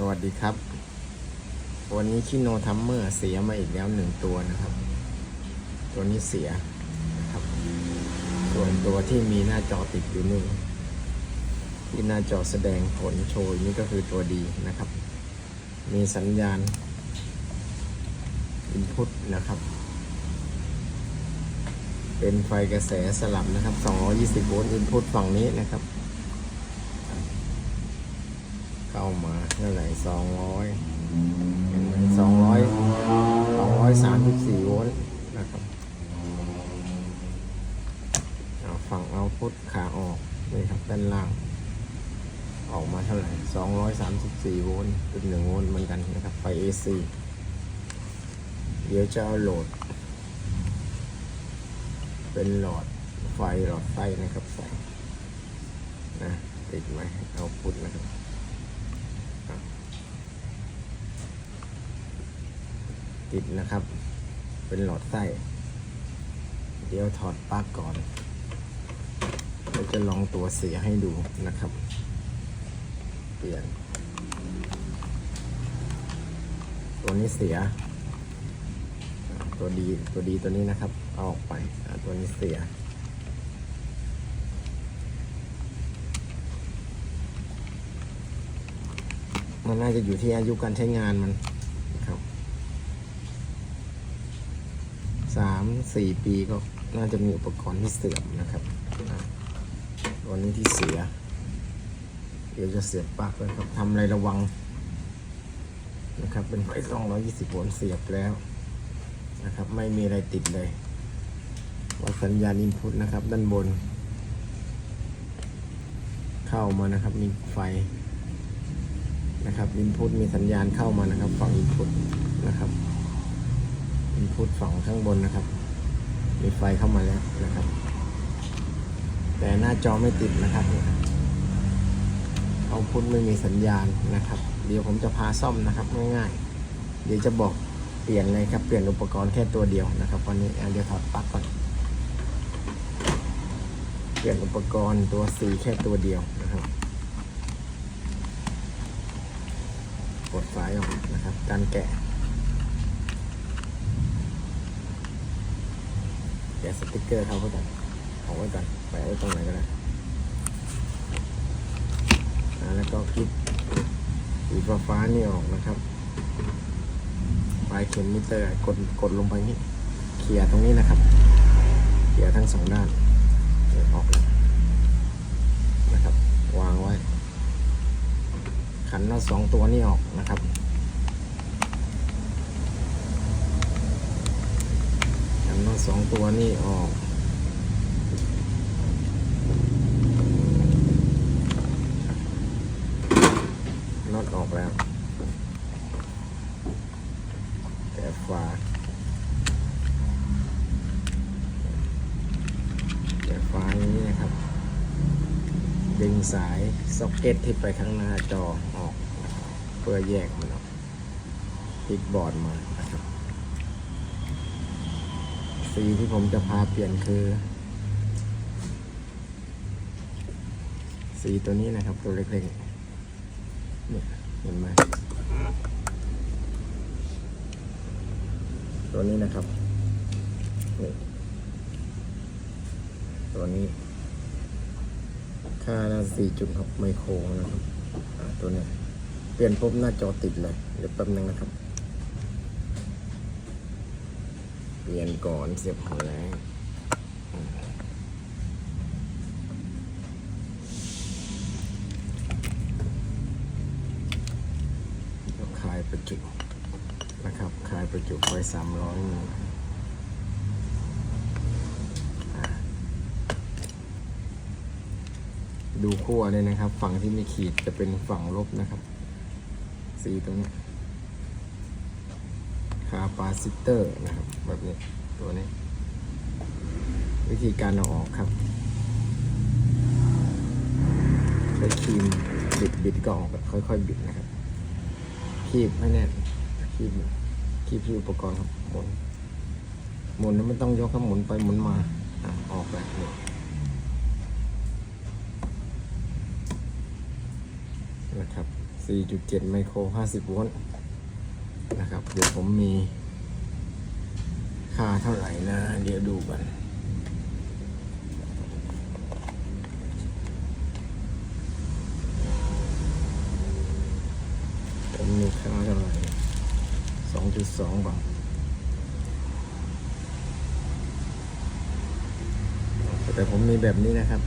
สวัสดีครับ วันนี้ชิโนทัมเมอร์เสียมาอีกแล้วหนึ่งตัวนะครับ ตัวนี้เสียนะครับ ส่วนตัวที่มีหน้าจอติดอยู่นี่ที่หน้าจอแสดงผลโชว์นี่ก็คือตัวดีนะครับ มีสัญญาณ input นะครับ เป็นไฟกระแสสลับนะครับ 220 โวลต์ input ฝั่งนี้นะครับ เข้ามาเท่าไหร่สองร้อยเห็นไหมสองร้อยสองร้อยสามสิบสี่โวลต์นะครับเอาฝั่งเอาพุทขาออกนี่ครับด้านล่าง ออกมาเท่าไหร่สองร้อยสามสิบสี่โวลต์จุดหนึ่งโวลต์เหมือนกันนะครับไฟ AC เดี๋ยวจะเอาโหลด เป็นหลอดไฟหลอดไฟนะครับใส่นะติดไหมเอาพุทนะครับ ติดนะครับ เป็นหลอดไส้ เดี๋ยวถอดปลั๊กก่อนเราจะลองตัวเสียให้ดูนะครับ เปลี่ยน ตัวนี้เสีย ตัวดีตัวดีตัวนี้นะครับ เอาออกไปตัวนี้เสียมันน่าจะอยู่ที่อายุการใช้งานมันนะครับ สี่ปีก็น่าจะมีอุปกรณ์ที่เสื่อมนะครับตัวนี้ที่เสีย เดี๋ยวจะเสียบปลั๊กแล้วครับทำอะไรระวังนะครับ เป็นไฟสองร้อยยี่สิบโวลต์เสียบแล้วนะครับ ไม่มีอะไรติดเลยวัดสัญญาณอินพุตนะครับ ด้านบน เข้ามานะครับ มีไฟนะครับอินพุตมีสัญญาณเข้ามานะครับ ฝั่งอินพุตนะครับอินพุตฝั่งข้างบนนะครับ มีไฟเข้ามาแล้วนะครับ แต่หน้าจอไม่ติดนะครับเอาพุทไม่มีสัญญาณนะครับ เดี๋ยวผมจะพาซ่อมนะครับง่ายๆ เดี๋ยวจะบอกเปลี่ยนเลยครับ เปลี่ยนอุปกรณ์แค่ตัวเดียวนะครับวันนี้เดี๋ยวถอดปลั๊กก่อนเปลี่ยนอุปกรณ์ตัวสีแค่ตัวเดียวนะครับกดสายออกนะครับ การแกะ แกะสติกเกอร์เขาไว้ก่อนเอาไว้ก่อนไปไว้ตรงไหนก็ได้แล้วก็คลิปสีฟ้าฟ้าๆนี่ออกนะครับปลายเข็มมิเตอร์กดกดลงไปนี่เคลียตรงนี้นะครับเคลียทั้งสองด้านเดี๋ยวออกแล้วนะครับ วางไว้ ขันหน้าสองตัวนี่ออกนะครับ ขันหน้า สองตัวนี่ออก น็อตออกแล้ว แต่ฝาแต่ฝาอย่างนี้นะครับ ดึงสายซ็อกเก็ตที่ไปข้างหน้าจอออก เพื่อแยกมันออกพลิกบอร์ดมานะครับ สีที่ผมจะพาเปลี่ยนคือ สีตัวนี้นะครับ ตัวเล็กๆเนี่ยเห็นไหมตัวนี้นะครับนี่ตัวนี้ ค่าละ4.6ไมโครนะครับตัวนี้ เปลี่ยนปุ๊บหน้าจอติดเลย เดี๋ยวแป๊บนึงนะครับ เปลี่ยนก่อนเสียบหัวแรงอืมแล้วคลายประจุนะครับคลายประจุไฟ300มิลอ่าดูขั้วเลยนะครับ ฝั่งที่มีขีดจะเป็นฝั่งลบนะครับ สีตรงนี้ คาปาซิเตอร์นะครับ แบบนี้ตัวนี้ วิธีการเอาออกครับ ใช้ครีมบิดบิดก็ออกแบบค่อยๆบิดนะครับ คีบไม่แน่นคีบคีบที่อุปกรณ์ครับหมุนหมุนแล้วไม่ต้องยกครับหมุนไปหมุนมาอออกแบบนี้นะครับส4.7 ไมโคร 50 โวลต์ นะครับ เดี๋ยวผมมีค่าเท่าไหร่นะ เดี๋ยวดูกันผมมีค่าเท่าไหร่2.2บาทแต่ผมมีแบบนี้นะครับ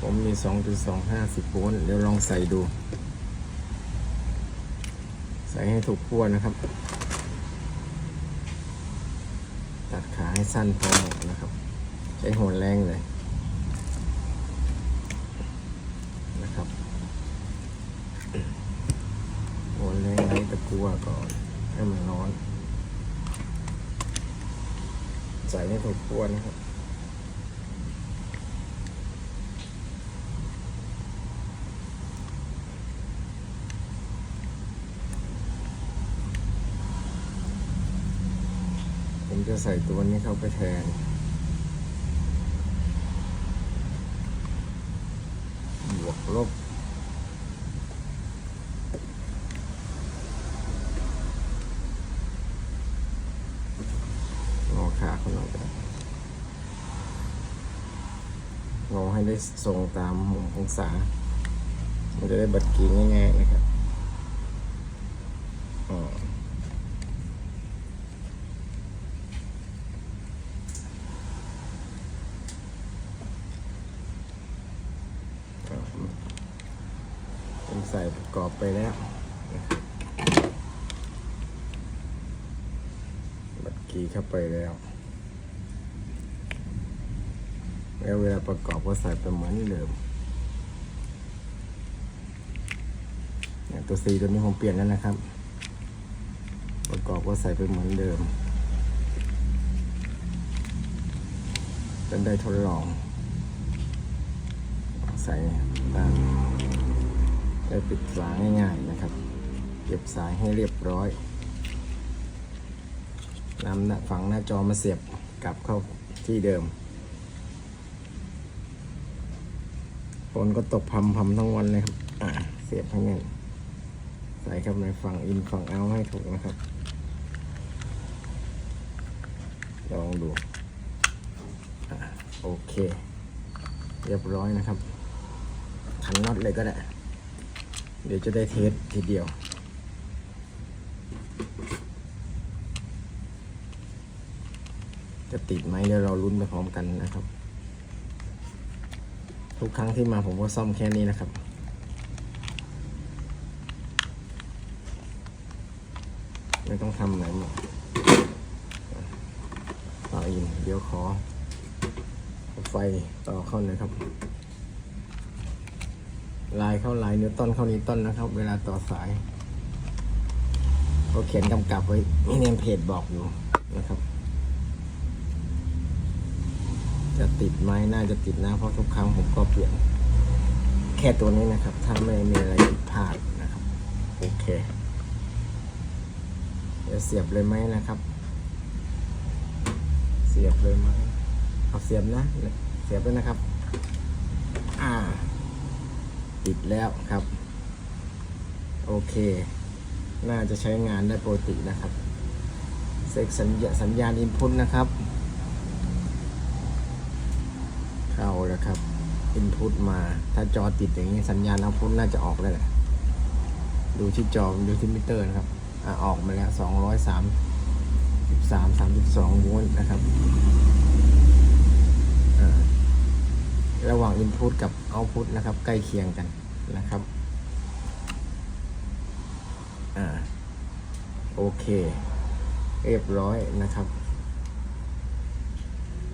ผมมี 2.250โวลต์เดี๋ยวลองใส่ดู ใส่ให้ถูกขั้วนะครับ ตัดขาให้สั้นพอเหมาะนะครับ ใช้หัวแรงเลยนะครับหัวแรงไล่ตะกั่วก่อนให้มันร้อน ใส่ให้ถูกขั้วนะครับ ผม จะใส่ตัวนี้เข้าไปแทน บวกลบ งอขาเขาหน่อยก็ได้งอให้ได้ทรงตามมุมองศา มันจะได้บัดกีง่ายๆนะครับอ๋อ ครับผมใส่ประกอบ ไปแล้วบัตรกีเข้าไปแล้ว แล้วเวลาประกอบก็ใส่ไปเหมือนเดิมตัวสีตัวนี้ผมเปลี่ยนแล้วนะครับ ประกอบก็ใส่ไปเหมือนเดิมเป็นได้ทดลอง ใส่ด้าน ได้ปิดฝาง่ายๆนะครับ เก็บสายให้เรียบร้อยนำหน้าฝังหน้าจอมาเสียบกลับเข้าที่เดิมฝนก็ตกพำพำทั้งวันเลยครับเสียบให้แน่นใส่เข้าในฝั่งอินฝั่งเอาให้ถูกนะครับ ลองดูโอเค เรียบร้อยนะครับขันน็อตเลยก็ได้ เดี๋ยวจะได้เทสทีเดียว จะติดไหมเดี๋ยวเราลุ้นไปพร้อมกันนะครับ ทุกครั้งที่มาผมก็ซ่อมแค่นี้นะครับไม่ต้องทำไหนหมดต่ออินเดี๋ยวขอไฟต่อเข้าหน่อยครับ ลายเข้าลายเนื้อต้นเข้านี้ต้นนะครับ เวลาต่อสายเขาเขียนกำกับไว้มีเนมเพจบอกอยู่นะครับ จะติดไหมน่าจะติดนะเพราะทุกครั้งผมก็เปลี่ยน แค่ตัวนี้นะครับ ถ้าไม่มีอะไรผิดพลาดนะครับโอเคเดี๋ยวเสียบเลยไหมนะครับ เสียบเลยไหมเอาเสียบนะ เสียบเลยนะครับ ติดแล้วครับ โอเค น่าจะใช้งานได้ปกตินะครับเซ็กสัญญาสัญญาณอินพุตนะครับ เข้าแล้วครับอินพุตมา ถ้าจอติดอย่างนี้สัญญาณเอาพุตน่าจะออกแล้วแหละดูที่จอดูที่มิเตอร์นะครับอะออกมาแล้วสองร้อยสามสิบสามสามสิบสองโวลต์นะครับ ระหว่าง Input กับ Output นะครับ ใกล้เคียงกันนะครับอ่าโอเค เรียบร้อยนะครับ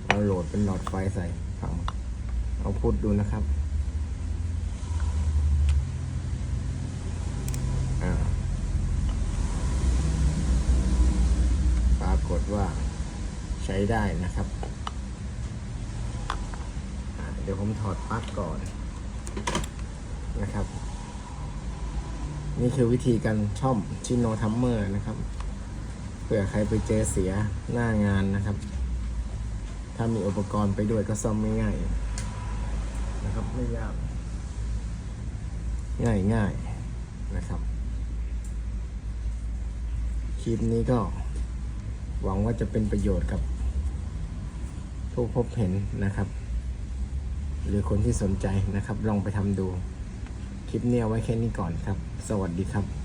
เอาโหลดเป็นหลอดไฟใส่ฝั่งเอาพุทดูนะครับอ่าปรากฏว่าใช้ได้นะครับ เดี๋ยวผมถอดปลั๊กก่อนนะครับ นี่คือวิธีการช่อมชิโนทัมเมอร์นะครับเผื่อใครไปเจอเสียหน้างานนะครับ ถ้ามีอุปกรณ์ไปด้วยก็ซ่อมไม่ง่ายนะครับไม่ยากง่ายง่ายนะครับ คลิปนี้ก็หวังว่าจะเป็นประโยชน์กับผู้พบเห็นนะครับ หรือคนที่สนใจนะครับ ลองไปทำดู คลิปนี้เอาไว้แค่นี้ก่อนครับ สวัสดีครับ